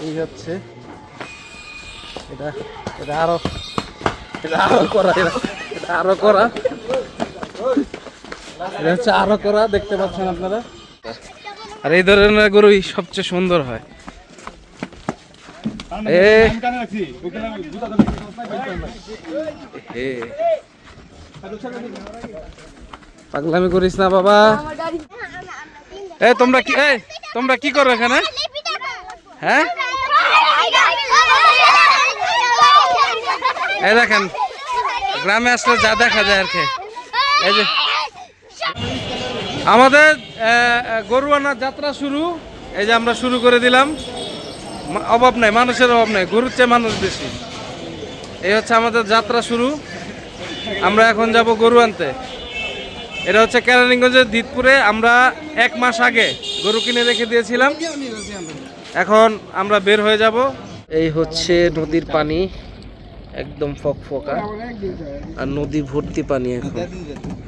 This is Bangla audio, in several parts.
এই হচ্ছে এটা এটা আরও এটা আরও করা, এটা আরও করা। এটা হচ্ছে আরও করা, দেখতে পাচ্ছেন আপনারা? আর এই ধরনের গরুই সবচেয়ে সুন্দর হয়। পাগলামি করিস না, বাবা। এ, তোমরা কি তোমরা কি করো এখানে? হ্যাঁ? এই দেখেন গ্রামে আসলে যা দেখা যায় আর কি। এই যে আমাদের আহ, গরু আনার যাত্রা শুরু। এই যে আমরা শুরু করে দিলাম। অভাব নাই মানুষের অভাব নাই গরুর চেয়ে মানুষ বেশি। এই হচ্ছে আমাদের যাত্রা শুরু। আমরা এখন যাব গরু আনতে। এটা হচ্ছে কেরানীগঞ্জের দিতপুরে। আমরা এক মাস আগে গরু কিনে রেখে দিয়েছিলাম। এখন আমরা বের হয়ে যাব। এই হচ্ছে নদীর পানি। একদম ফকফকা আর নদী ভর্তি পানি এখন।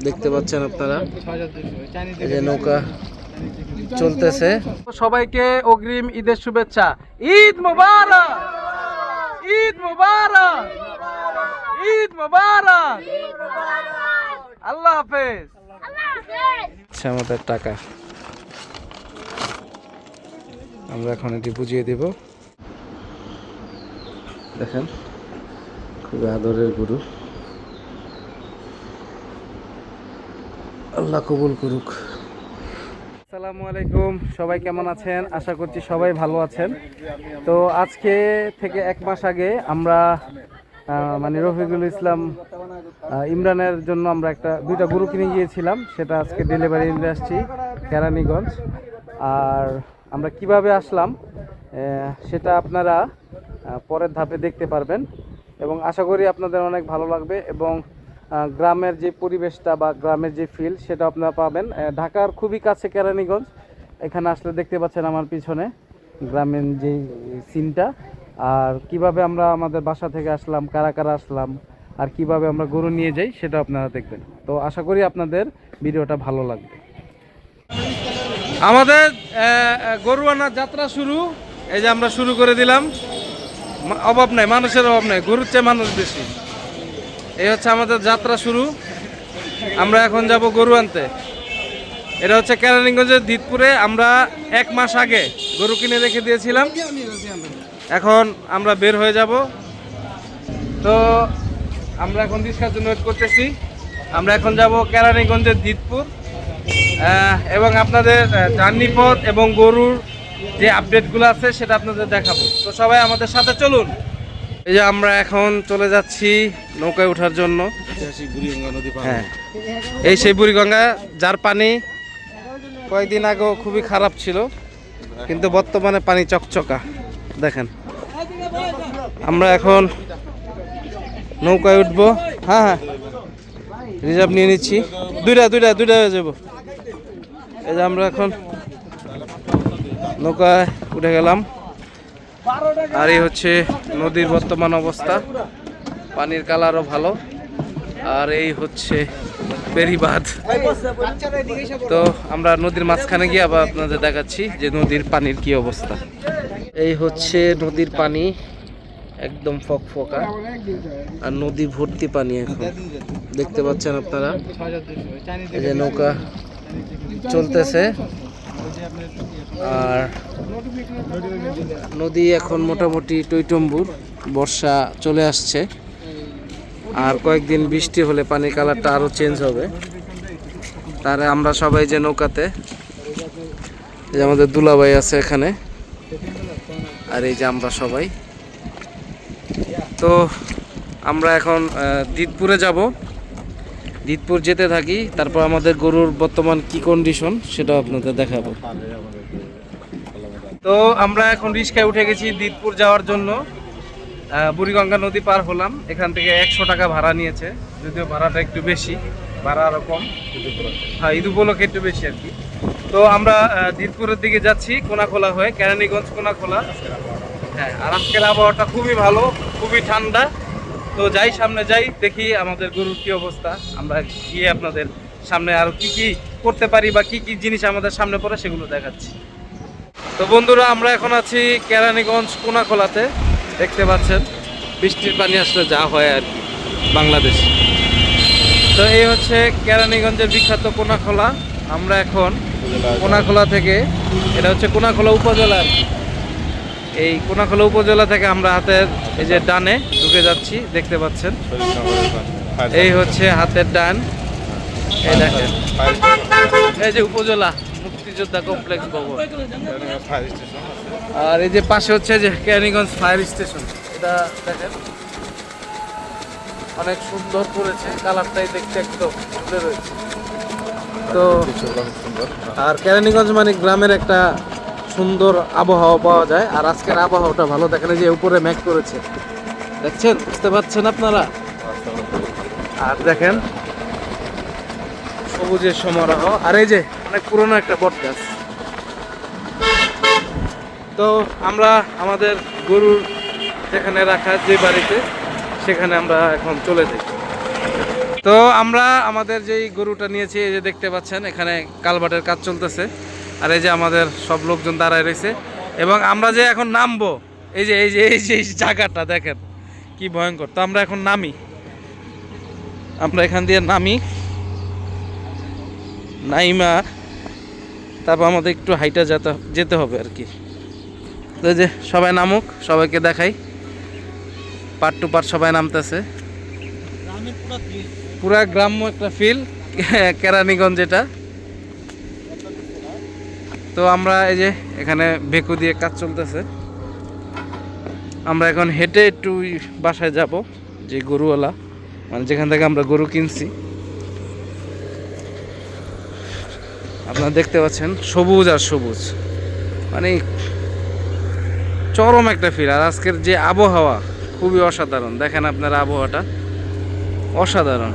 দেখতে পাচ্ছেন আপনারা? যে নৌকা চলতেছে। সবাইকে অগ্রিম ঈদের শুভেচ্ছা। ঈদ মোবারক! ঈদ মোবারক! ঈদ মোবারক! আল্লাহ হাফেজ। আমাদের টাকা। আমরা এখন এটি বুঝিয়ে দেব। দেখেন, খুবই আদরের গুরু। আল্লাহ কবুল করুক। আসসালামু আলাইকুম, সবাই কেমন আছেন? আশা করছি সবাই ভালো আছেন। তো আজকে থেকে এক মাস আগে আমরা মানে রফিকুল ইসলাম ইমরানের জন্য আমরা একটা, দুইটা গরু কিনে গিয়েছিলাম। সেটা আজকে ডেলিভারি নিয়ে আসছি, কেরানীগঞ্জ। আর আমরা কীভাবে আসলাম সেটা আপনারা পরের ধাপে দেখতে পারবেন। এবং আশা করি আপনাদের অনেক ভালো লাগবে এবং গ্রামের যে পরিবেশটা বা গ্রামের যে ফিল সেটা আপনারা পাবেন। ঢাকার খুবই কাছে কেরানীগঞ্জ। এখানে আসলে দেখতে পাচ্ছেন আমার পিছনে গ্রামের যে সিনটা আর কীভাবে আমরা আমাদের বাসা থেকে আসলাম, কারা কারা আসলাম, আর কীভাবে আমরা গরু নিয়ে যাই সেটা আপনারা দেখবেন। তো আশা করি আপনাদের ভিডিওটা ভালো লাগবে। আমাদের গরু আনার যাত্রা শুরু। এই যে আমরা শুরু করে দিলাম। অভাব নাই, মানুষের অভাব নাই, গরুর চেয়ে মানুষ বেশি। এই হচ্ছে আমাদের যাত্রা শুরু। আমরা এখন যাব গরু আনতে। এটা হচ্ছে কেরানীগঞ্জের দিতপুরে। আমরা এক মাস আগে গরু কিনে রেখে দিয়েছিলাম। এখন আমরা বের হয়ে যাব। তো আমরা এখন রিক্সার জন্য ওয়েট করতেছি। আমরা এখন যাব কেরানীগঞ্জের দিতপুর এবং আপনাদের জার্নি পথ এবং গরুর যে আপডেটগুলো আছে সেটা আপনাদের দেখাবো। তো সবাই আমাদের সাথে চলুন। এই যে আমরা এখন চলে যাচ্ছি নৌকায় ওঠার জন্য। হ্যাঁ। এই সেই বুড়িগঙ্গা, যার পানি কয়েকদিন আগেও খুবই খারাপ ছিল, কিন্তু বর্তমানে পানি চকচকা। দেখেন। আমরা এখন নৌকায় উঠবো। হ্যাঁ হ্যাঁ। রিজার্ভ নিয়ে নিচ্ছি। দুইটা দুইটা দুইটা হয়ে যাব। এই যে আমরা এখন নৌকায় উঠে গেলাম। আর এই হচ্ছে নদীর বর্তমান অবস্থা। পানির কালারও ভালো। আর এই হচ্ছে বেরিবাঁধ তো আমরা নদীর মাঝখানে গিয়ে আবার আপনাদের দেখাচ্ছি যে নদীর পানির কি অবস্থা। এই হচ্ছে নদীর পানি। একদম ফক ফকফকা আর নদী ভর্তি পানি এখন। দেখতে পাচ্ছেন আপনারা? এই যে নৌকা চলতেছে। আর নদী এখন মোটামুটি টইটম্বুর। বর্ষা চলে আসছে। আর কয়েকদিন বৃষ্টি হলে পানির কালারটা আরও চেঞ্জ হবে। তারে আমরা সবাই যে নৌকাতে যে আমাদের দুলাভাই আছে এখানে। আর এই যে আমরা সবাই। তো আমরা এখন আহ, দিতপুরে যাব। দিতপুর যেতে থাকি তারপর আমাদের গরুর বর্তমান কি কন্ডিশন সেটা আপনাদের দেখাবো। তো আমরা এখন রিক্সায় উঠে গেছি দিতপুর যাওয়ার জন্য। বুড়িগঙ্গা নদী পার হলাম এখান থেকে একশো টাকা ভাড়া নিয়েছে যদিও ভাড়াটা একটু বেশি ভাড়া আরও কম। হ্যাঁ ঈদ উপলক্ষে একটু বেশি আর কি। তো আমরা আহ, দিতপুরের দিকে যাচ্ছি কোনাখোলা হয়ে কেরানীগঞ্জ কোনাখোলা। হ্যাঁ আর আজকের আবহাওয়াটা খুবই ভালো, খুবই ঠান্ডা। তো যাই সামনে যাই, দেখি আমাদের গরুর কি অবস্থা। আমরা গিয়ে আপনাদের সামনে আরও কি কি করতে পারি বা কি কি জিনিস আমাদের সামনে পড়ে সেগুলো দেখাচ্ছি। তো বন্ধুরা, আমরা এখন আছি কেরানীগঞ্জ কোনাখোলাতে। দেখতে পাচ্ছেন, বৃষ্টির পানি আসলে যা হয় আর কি, বাংলাদেশ। তো এই হচ্ছে কেরানীগঞ্জের বিখ্যাত কোনাখোলা। আমরা এখন কোনাখোলা থেকে, এটা হচ্ছে কোনাখোলা উপজেলা আর কি। এই কোনাখোলা উপজেলা থেকে আমরা হাতের এই যে ডানে ঢুকে যাচ্ছি, দেখতে পাচ্ছেন। এই হচ্ছে হাতের ডান। এই দেখেন। এই যে উপজেলা মুক্তিযোদ্ধা কমপ্লেক্স ভবন। আর এই যে পাশে হচ্ছে যে কেরানীগঞ্জ ফায়ার স্টেশন। এটা দেখেন। অনেক সুন্দর করেছে। কালারটাই দেখতে একদম সুন্দর রয়েছে। তো, আর কেরানীগঞ্জ মানে গ্রামের একটা সুন্দর আবহাওয়া পাওয়া যায়। আর আজকের আবহাওয়াটা ভালো, দেখেন যে উপরে মেঘ করেছে। দেখছেন? বুঝতে পারছেন আপনারা? আর দেখেন, সবুজের সমারোহ। আর এই যে, অনেক পুরনো একটা বট গাছ। তো আমরা আমাদের গরুর যেখানে রাখা যে বাড়িতে, সেখানে আমরা এখন চলে যাই। তো আমরা আমাদের যেই গরুটা নিয়েছি, এই যে দেখতে পাচ্ছেন, এখানে কালবাটের কাজ চলতেছে। আর এই যে আমাদের সব লোকজন দাঁড়ায় রয়েছে। এবং আমরা যে এখন নামবো এই যে এই যে এই যে এই জায়গাটা দেখেন কি ভয়ঙ্কর। তো আমরা এখন নামি। আমরা এখান দিয়ে নামি। নাইমা তারপর আমাদের একটু হাইটা যেতে যেতে হবে আর কি। তো এই যে সবাই নামুক সবাইকে দেখাই। পার্ট টু পার্ট সবাই নামতেছে। পুরা গ্রাম্য একটা ফিল কেরানীগঞ্জ যেটা। তো আমরা এই যে এখানে ভেকু দিয়ে কাজ চলতেছে। আমরা এখন হেঁটে একটু বাসায় যাব, যে গরুওয়ালা। মানে যেখান থেকে আমরা গরু কিনছি। আপনারা দেখতে পাচ্ছেন, সবুজ আর সবুজ। মানে চরম একটা ফিল আর আজকের যে আবহাওয়া খুবই অসাধারণ। দেখেন আপনার আবহাওয়াটা। অসাধারণ।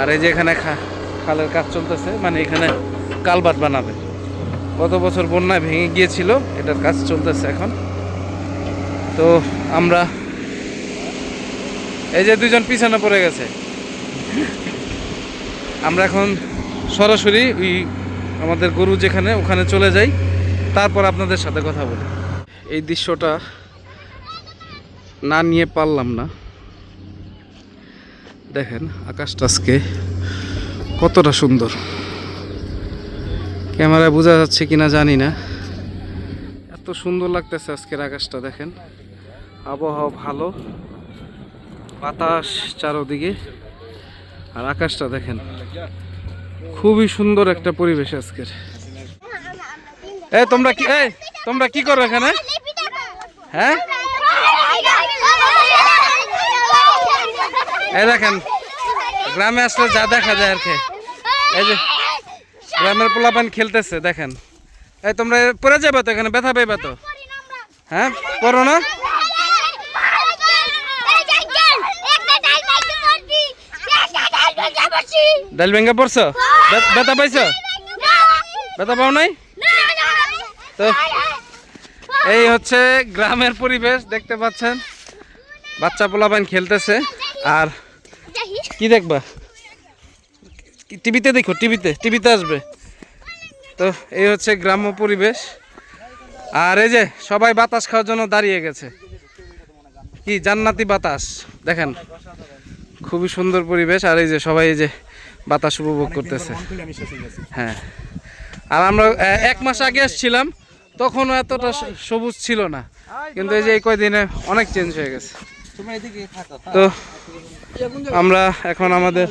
আর এই যে এখানে খালের কাজ চলতেছে মানে এখানে কালবাট বানাবে। গত বছর বন্যায় ভেঙে গিয়েছিল, এটার কাজ চলতেছে এখন। তো আমরা এই যে দুজন পিছনে পড়ে গেছে। আমরা এখন সরাসরি ওই আমাদের গরু যেখানে, ওখানে চলে যাই। তারপর আপনাদের সাথে কথা বলি। এই দৃশ্যটা না নিয়ে পারলাম না। দেখেন, আকাশটা আজকে কতটা সুন্দর। ক্যামেরায় বোঝা যাচ্ছে কিনা জানি না। এত সুন্দর লাগতেছে আজকের আকাশটা, দেখেন। আবহাওয়া ভালো, বাতাস চারোদিকে, আর আকাশটা দেখেন, খুবই সুন্দর একটা পরিবেশ আজকের। এই, তোমরা কি তোমরা কি করো এখানে? হ্যাঁ? এই দেখেন, গ্রামে আসলে যা দেখা যায় আর কি। এই যে গ্রামের পোলাপান খেলতেছে, দেখেন। এই তোমরা পড়ে যাবে তো এখানে, ব্যথা পাইবে তো? হ্যাঁ? পড়ো না? ডাল ভেঙ্গা পড়ছো? ব্যথা পাইছো? ব্যথা পাও নাই? তো এই হচ্ছে গ্রামের পরিবেশ, দেখতে পাচ্ছেন। বাচ্চা পোলাপান খেলতেছে। আর কি দেখবা? টিভিতে দেখো টিভিতে টিভিতে আসবে। তো এই হচ্ছে গ্রাম্য পরিবেশ। আর এই যে সবাই বাতাস খাওয়ার জন্য দাঁড়িয়ে গেছে। কি জান্নাতি বাতাস দেখেন। খুবই সুন্দর পরিবেশ আর এই যে সবাই এই যে বাতাস উপভোগ করতেছে। হ্যাঁ। আর আমরা এক মাস আগে এসেছিলাম তখনও এতটা সবুজ ছিল না। কিন্তু এই যে এই কয়দিনে অনেক চেঞ্জ হয়ে গেছে। তো আমরা এখন আমাদের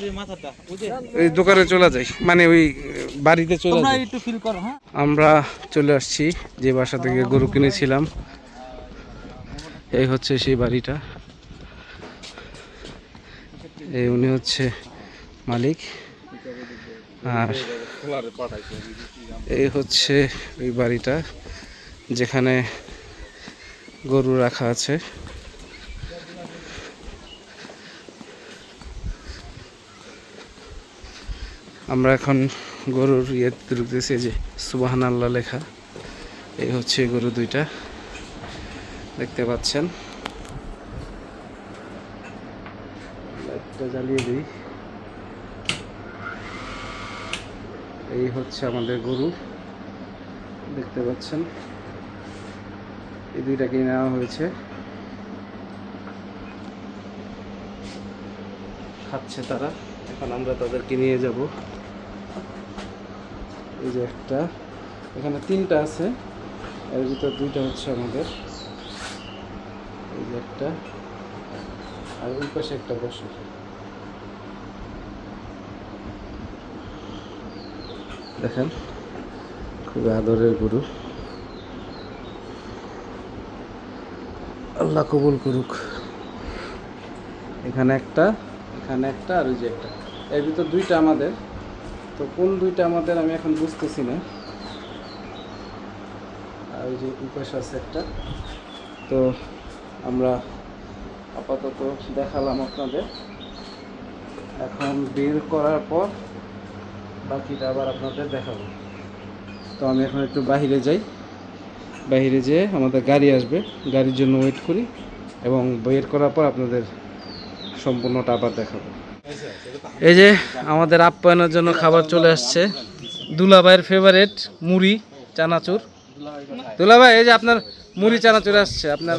ওই দোকানে চলে যাই। মানে ওই বাড়িতে চলে যাই। হ্যাঁ? আমরা চলে আসছি যে বাসা থেকে গরু কিনেছিলাম। এই হচ্ছে সেই বাড়িটা। এই উনি হচ্ছে মালিক। আর এই হচ্ছে ওই বাড়িটা যেখানে গরু রাখা আছে। আমরা এখন গরুর ইয়ে ঢুকতেছি যে সুবাহান আল্লাহ লেখা। এই হচ্ছে গরু দুইটা। দেখতে পাচ্ছেন। লাইটটা জ্বালিয়ে দিই। এই হচ্ছে আমাদের গরু। দেখতে পাচ্ছেন। এই দুইটাকেই নেওয়া হয়েছে। খাচ্ছে তারা। এখন আমরা তাদেরকে নিয়ে যাব। এই যে একটা। এখানে তিনটা আছে। এর ভিতর দুইটা হচ্ছে আমাদের। এই যে একটা। আর ওই পাশে একটা বসে। দেখেন, খুব আদরের গরু। আল্লাহ কবুল করুক। এখানে একটা এখানে একটা, আর ওই যে একটা। এর ভিতর দুইটা আমাদের। তো কোন দুইটা আমাদের আমি এখন বুঝতেছি না। আর ওই যে পাশে আছে একটা। তো আমরা আপাতত দেখালাম আপনাদের। এখন বের করার পর বাকিটা আবার আপনাদের দেখাবো। তো আমি এখন একটু বাইরে যাই। বাইরে যেয়ে আমাদের গাড়ি আসবে। গাড়ির জন্য ওয়েট করি এবং বের করার পর আপনাদের সম্পূর্ণটা আবার দেখাবো। এই যে আমাদের আপ্যায়নের জন্য খাবার চলে আসছে। দুলাভাইয়ের ফেভারেট মুড়ি চানাচুর। দুলাভাই এই যে আপনার মুড়ি চানাচুর আসছে। আপনার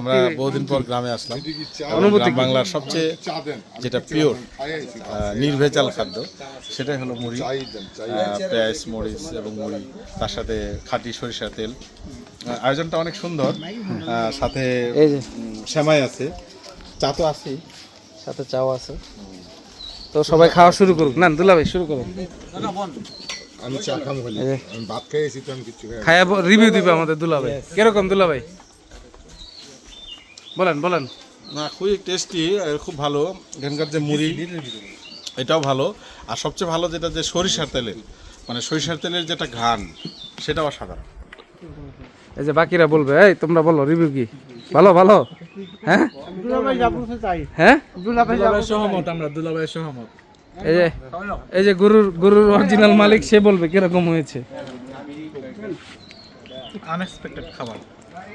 আমরা বহুদিন পর গ্রামে আসলাম। অনুভূতি বাংলার সবচেয়ে যেটা পিওর নির্ভেজাল খাদ্য সেটাই হলো মুড়ি। পেঁয়াজ মরিচ এবং মুড়ি তার সাথে খাঁটি সরিষার তেল। আয়োজনটা অনেক সুন্দর। সাথে সেমাই আছে। চা তো আছেই। সাথে চাও আছে। তো সবাই খাওয়া শুরু করুক। না দুলাভাই শুরু করুন আমি চা খাম আমি ভাত খেয়েছি তো আমি খাই খায়া রিভিউ দিবে আমাদের দুলাভাই কীরকম দুলাভাই বলেন বলেন। না খুবই টেস্টি খুব ভালো। এখানকার যে মুড়ি এটাও ভালো। আর সবচেয়ে ভালো যেটা যে সরিষার তেলের মানে সরিষার তেলের যেটা ঘ্রাণ সেটাও অসাধারণ। এই যে বাকিরা বলবে এই তোমরা বলো রিভিউ কি? ভালো ভালো। হ্যাঁ? হ্যাঁ? সহমত আমরা দুলাভাই সহমত। এই যে এই যে গরুর গরুর অরিজিনাল মালিক সে বলবে কীরকম হয়েছে। আনএক্সপেক্টেড খাবার।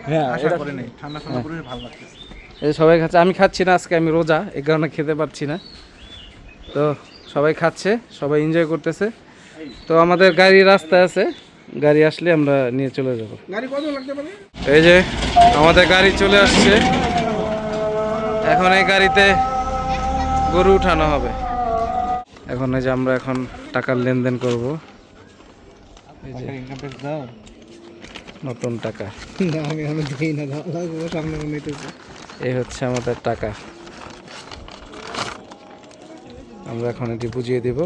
হ্যাঁ আশা করি ঠান্ডা ঠান্ডা পরিবেশ ভালো লাগতেছে। এই সবাই খাচ্ছে আমি খাচ্ছি না আজকে আমি রোজা এই কারণে খেতে পারছি না। তো সবাই খাচ্ছে সবাই এনজয় করতেছে। তো আমাদের গাড়ি রাস্তায় আছে গাড়ি আসলে আমরা নিয়ে চলে যাব। এই যে আমাদের গাড়ি চলে আসছে। এখন এই গাড়িতে গরু উঠানো হবে। এখন এই যে আমরা এখন টাকার লেনদেন করব। নতুন টাকা। এই হচ্ছে আমাদের টাকা। আমরা এখন এটি বুঝিয়ে দিব।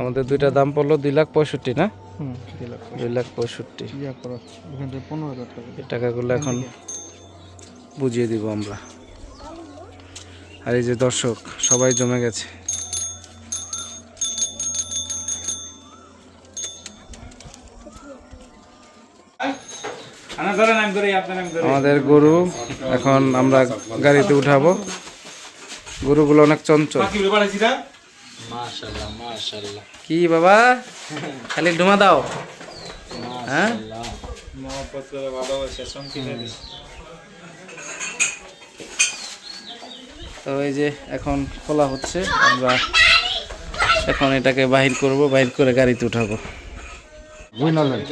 আমাদের দুইটা দাম পড়ল দুই লাখ পঁয়ষট্টি না? দুই লাখ পঁয়ষট্টি। এই টাকাগুলো এখন বুঝিয়ে দিব আমরা। আর এই যে দর্শক সবাই জমে গেছে। আমাদের গরু এখন আমরা গাড়িতে উঠাবো। গরুগুলো অনেক চঞ্চল। কি বাবা? খালি ডুমা দাও। হ্যাঁ? তো এই যে এখন খোলা হচ্ছে আমরা এখন এটাকে বাহির করব বাহির করে গাড়িতে উঠাবো।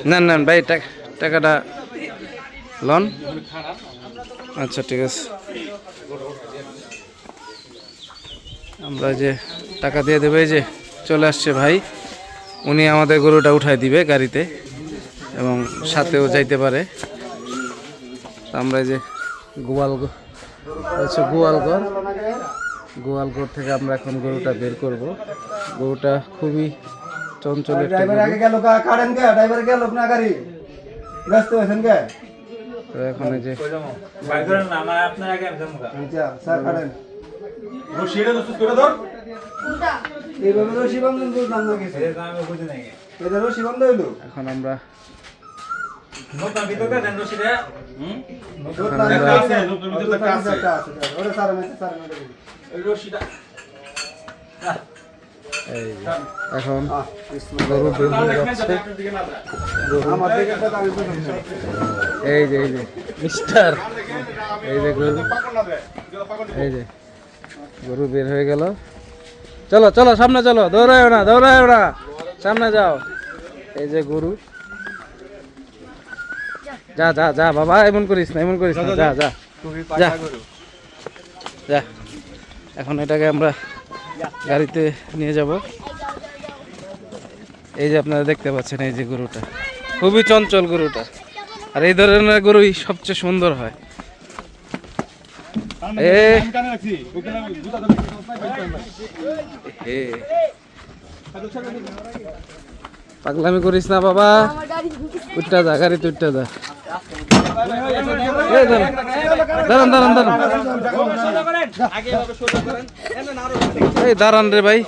না না ভাই টাক- টাকাটা লন। আচ্ছা ঠিক আছে। আমরা যে টাকা দিয়ে দেবে এই যে চলে আসছে ভাই। উনি আমাদের গরুটা উঠাই দিবে গাড়িতে এবং সাথেও যাইতে পারে। আমরা এই যে গোয়াল হচ্ছে গোয়ালঘর গোয়ালঘর থেকে আমরা এখন গরুটা বের করব। গরুটা খুবই চঞ্চল একটা ড্রাইভার গরু। আগে গেল কা কারেন কে ড্রাইভার গেল না গাড়ি। ব্যস্ত হয়েছেন কে তো এখন এই যে স্যার কারেন এইভাবে রশি বন্ধন বুঝলাম না কিছু এটা রশি বন্ধ হইল? এখন আমরা এখন। এই যে এই যে মিস্টার। এই যে এই যে। গরু বের হয়ে গেল। চলো চলো সামনে চলো দৌড়ায় না দৌড়ায় না। সামনে যাও। এই যে গরু। যা যা যা বাবা এমন করিস না এমন করিস না যা যা যা যা। এখন এটাকে আমরা গাড়িতে নিয়ে যাব। এই যে আপনারা দেখতে পাচ্ছেন এই যে গরুটা। খুবই চঞ্চল গরুটা। আর এই ধরনের গরুই সবচেয়ে সুন্দর হয়। পাগলামি করিস না বাবা। উঠটা যা গাড়িতে উঠটা যা। দাঁড়ান দাঁড়ান দাঁড়ান। এই দাঁড়ান রে ভাই।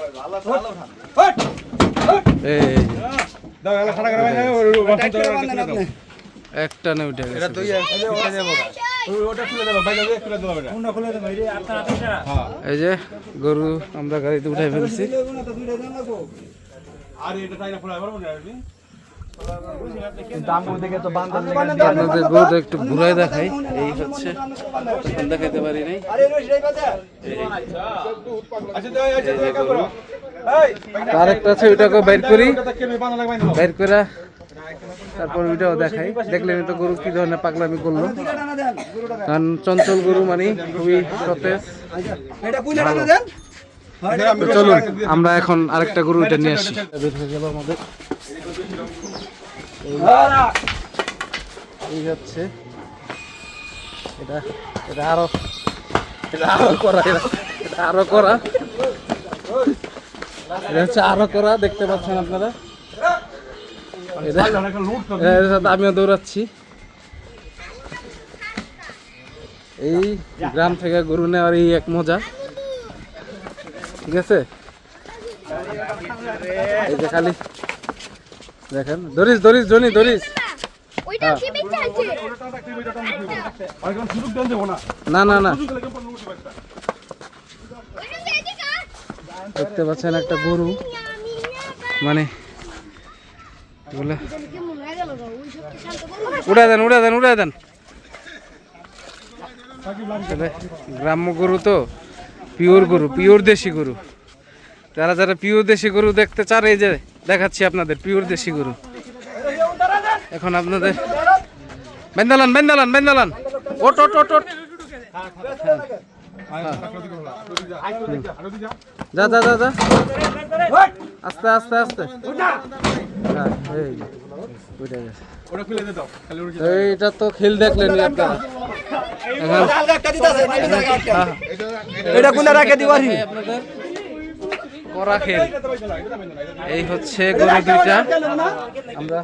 একটা না উঠে গেছে। এই যে গরু আমরা গাড়িতে উঠাই ফেলছি। আপনাদের গরুটা একটু ঘুরাই দেখাই এই হচ্ছে দেখাইতে পারি নাই। আর একটা আছে ওইটাকে বাইর করি। বাইর করে তারপর ওইটাও দেখাই। দেখলেন তো গরু কি ধরনের পাগলামি করল। কারণ চঞ্চল গরু মানে খুবই সতেজ। চলুন, আমরা এখন আরেকটা গরু এটা নিয়ে আসি। এই- হচ্ছে, এটা এটা আরও এটা আরও করা এটা আরও করা। এটা হচ্ছে আরও করা, দেখতে পাচ্ছেন আপনারা? আমিও দৌড়াচ্ছি। এই গ্রাম থেকে গরু নেওয়ার এই এক মজা। ঠিক আছে? এই যে খালি। দেখেন ধরিস ধরিস জনি ধরিস ওইটা কি বেচে আছে। না। না না দেখতে পাচ্ছেন একটা গরু। মানে এগুলা। উড়ে দেন উড়ে দেন উড়ে দেন। গ্রাম্য গরু তো পিওর গরু পিওর দেশি গরু। যারা যারা পিওর দেশি গরু দেখতে চান এই যে দেখাচ্ছি আপনাদের পিওর দেশি গরু। এখন আপনাদের বেন্দালান বেন্দালান বেন্দালান। ওট ওট ওট ওট। যা যা যা যা। আস্তে আস্তে আস্তে। হ্যাঁ। এইটা তো খেল দেখলেন আপনারা। এটা কোনটা রাখে দিবারি করা খেল। এই হচ্ছে গরু দুইটা। আমরা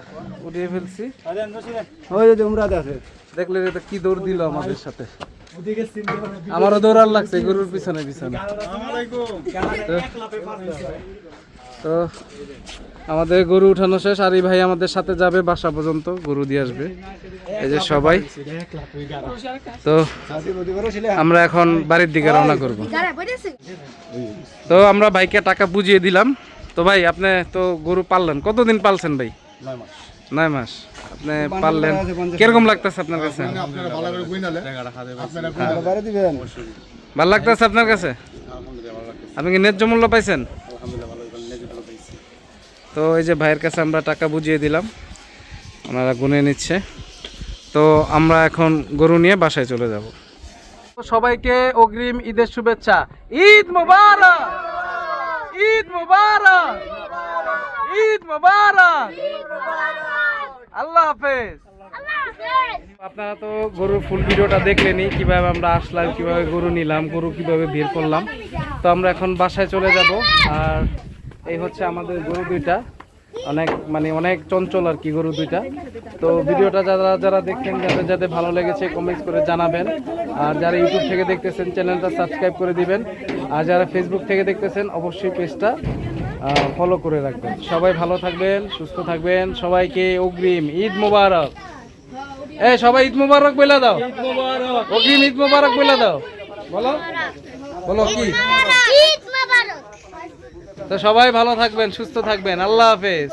উঠিয়ে ফেলছি। ওই যে উমরাতে আছে দেখলেন এটা কি দৌড় দিল আমাদের সাথে। আমারও দৌড়ার লাগছে গরুর পিছনে পিছনে। তো- তো আমাদের গরু উঠানো শেষ। আর এই ভাই আমাদের সাথে যাবে বাসা পর্যন্ত গরু দিয়ে আসবে। এই যে সবাই। তো আমরা এখন বাড়ির দিকে রওনা করব। তো আমরা ভাইকে টাকা বুঝিয়ে দিলাম। তো ভাই আপনি তো গরু পাললেন। কতদিন পালছেন ভাই? নয় মাস। আপনি পাললেন কীরকম লাগতেছে আপনার কাছে? বাইরে দিবেন ভালো লাগতেছে আপনার কাছে? আপনি কি ন্যায্য মূল্য পাইছেন? তো এই যে ভাইয়ের কাছে আমরা টাকা বুঝিয়ে দিলাম। ওনারা গুনে নিচ্ছে। তো আমরা এখন গরু নিয়ে বাসায় চলে যাব। সবাইকে অগ্রিম ঈদের শুভেচ্ছা। ঈদ মোবারক! ঈদ মোবারক! ঈদ মোবারক! আল্লাহ হাফেজ। আপনারা তো গরুর ফুল ভিডিওটা দেখলেনই, কীভাবে আমরা আসলাম, কীভাবে গরু নিলাম, গরু কীভাবে ভিড় করলাম। তো আমরা এখন বাসায় চলে যাব, আর এই হচ্ছে আমাদের গরু দুইটা। অনেক মানে অনেক চঞ্চল আর কি গরু দুইটা। তো ভিডিওটা যারা যারা দেখছেন, যাদের যাদের ভালো লেগেছে কমেন্টস করে জানাবেন। আর যারা ইউটিউব থেকে দেখতেছেন চ্যানেলটা সাবস্ক্রাইব করে দিবেন। আর যারা ফেসবুক থেকে দেখতেছেন, অবশ্যই পেজটা ফলো করে রাখবেন। সবাই ভালো থাকবেন সুস্থ থাকবেন। সবাইকে অগ্রিম ঈদ মোবারক। এ সবাই ঈদ মোবারক বলে দাও। অগ্রিম ঈদ মোবারক বলে দাও। বলো। বলো কি? ঈদ তো সবাই ভালো থাকবেন সুস্থ থাকবেন। আল্লাহ হাফেজ।